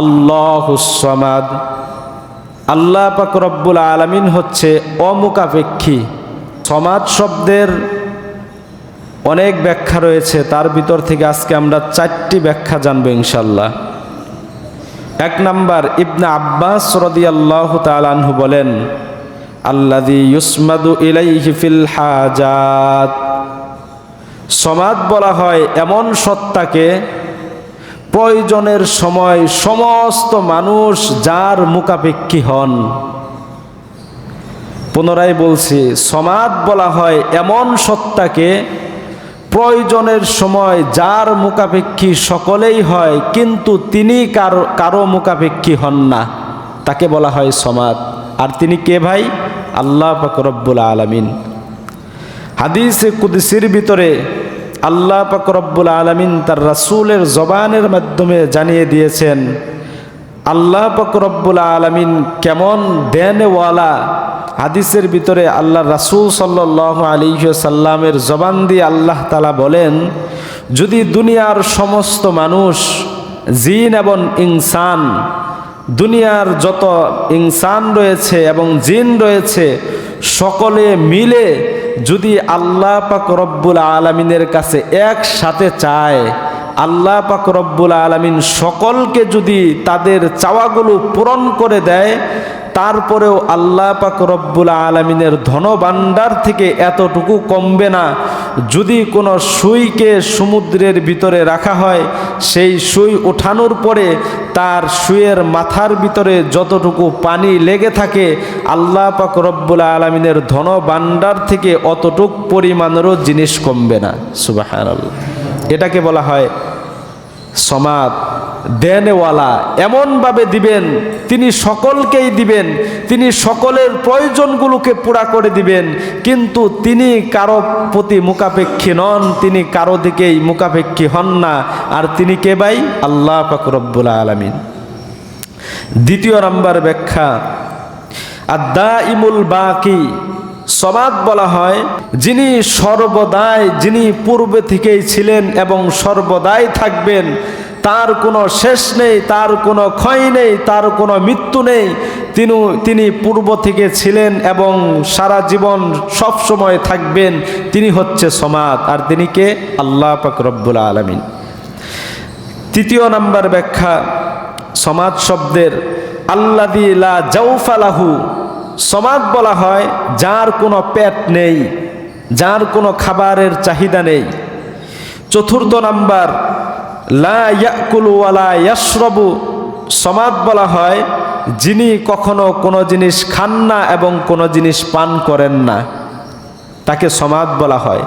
আল্লাহুসমাদ আল্লাহ পাক রব্বুল আলমিন হচ্ছে অমুকাপেক্ষী সমাজ শব্দের অনেক ব্যাখ্যা রয়েছে, তার ভিতর থেকে আজকে আমরা চারটি ব্যাখ্যা জানব ইনশাল্লাহ এক নাম্বার, ইবনা আব্বাস রদিয়াল্লাহ তালানহু বলেন আল্লাদি ইউসমাদু ইলাইহি ফিল হাজাত। সমাদ বলা হয়, এমন সত্তাকে প্রয়োজনের সময় সমস্ত মানুষ যার মুখাপেক্ষী হন। পুনরায় বলছি, সমাদ বলা হয় এমন সত্তাকে প্রয়োজনের সময় যার মুখাপেক্ষী সকলেই হয়, কিন্তু তিনি কারও কারও মুখাপেক্ষী হন না। তাকে বলা হয় সমাদ। আর তিনি কে ভাই? আল্লাহ পাকরব্বুল আলমিন। হাদিসে কুদিসির ভিতরে আল্লাহ পাকরব্বুল আলমিন তার রাসুলের জবানের মাধ্যমে জানিয়ে দিয়েছেন, আল্লাহ পাকরব্বুল আলমিন কেমন দেনওয়ালা হাদিসের ভিতরে আল্লাহ রাসুল সাল্লাহ সাল্লামের জবান দিয়ে আল্লাহ তালা বলেন, যদি দুনিয়ার সমস্ত মানুষ, জিন এবং ইনসান, দুনিয়ার যত ইনসান রয়েছে এবং জিন রয়েছে, সকলে মিলে যদি আল্লাহ পাক রব্বুল আলমিনের কাছে একসাথে চায়, আল্লাহ পাক রব্বুল আলমিন সকলকে যদি তাদের চাওয়াগুলো পূরণ করে দেয় তারপরেও আল্লাহ পাক রব্বুল আলমিনের ধনভাণ্ডার থেকে এতটুকু কমবে না। যদি কোনো সুইকে সমুদ্রের ভিতরে রাখা হয়, সেই সুই ওঠানোর পরে তার সুইয়ের মাথার ভিতরে যতটুকু পানি লেগে থাকে, আল্লাহ পাক রব্বুল আলমিনের ধনভাণ্ডার থেকে অতটুক পরিমাণেরও জিনিস কমবে না। সুবাহ এটাকে বলা হয় সমাদ, দেনওয়ালা, এমনভাবে দিবেন, তিনি সকলকেই দিবেন, তিনি সকলের প্রয়োজনগুলোকে পুরা করে দিবেন, কিন্তু তিনি কারও প্রতি মুখাপেক্ষী নন, তিনি কারও দিকেই মুখাপেক্ষী হন না, আর তিনি কে ভাই? আল্লাহ পাকুরব্বুল আলমিন। দ্বিতীয় নাম্বার ব্যাখ্যা আদা ইমুল বাকি সমাদ বলা হয়, যিনি সর্বদাই, যিনি পূর্বে থেকেই ছিলেন এবং সর্বদাই থাকবেন, তার কোনো শেষ নেই, তার কোনো ক্ষয় নেই, তার কোনো মৃত্যু নেই। তিনি তিনি পূর্ব থেকে ছিলেন এবং সারা জীবন সব সময় থাকবেন, তিনি হচ্ছে সমাদ। আর তিনি কে? আল্লাহ রব্বুল আলমিন। তৃতীয় নাম্বার ব্যাখ্যা সমাজ শব্দের আল্লাদি লা জাউফালাহু সমাজ বলা হয়, যার কোনো পেট নেই, যার কোনো খাবারের চাহিদা নেই। চতুর্থ নাম্বার, লা ইয়াকুলু ওয়ালা ইয়াশরবু। সমাদ বলা হয়, যিনি কখনো কোনো জিনিস খান না এবং কোনো জিনিস পান করেন না। তাকে সমাদ বলা হয়।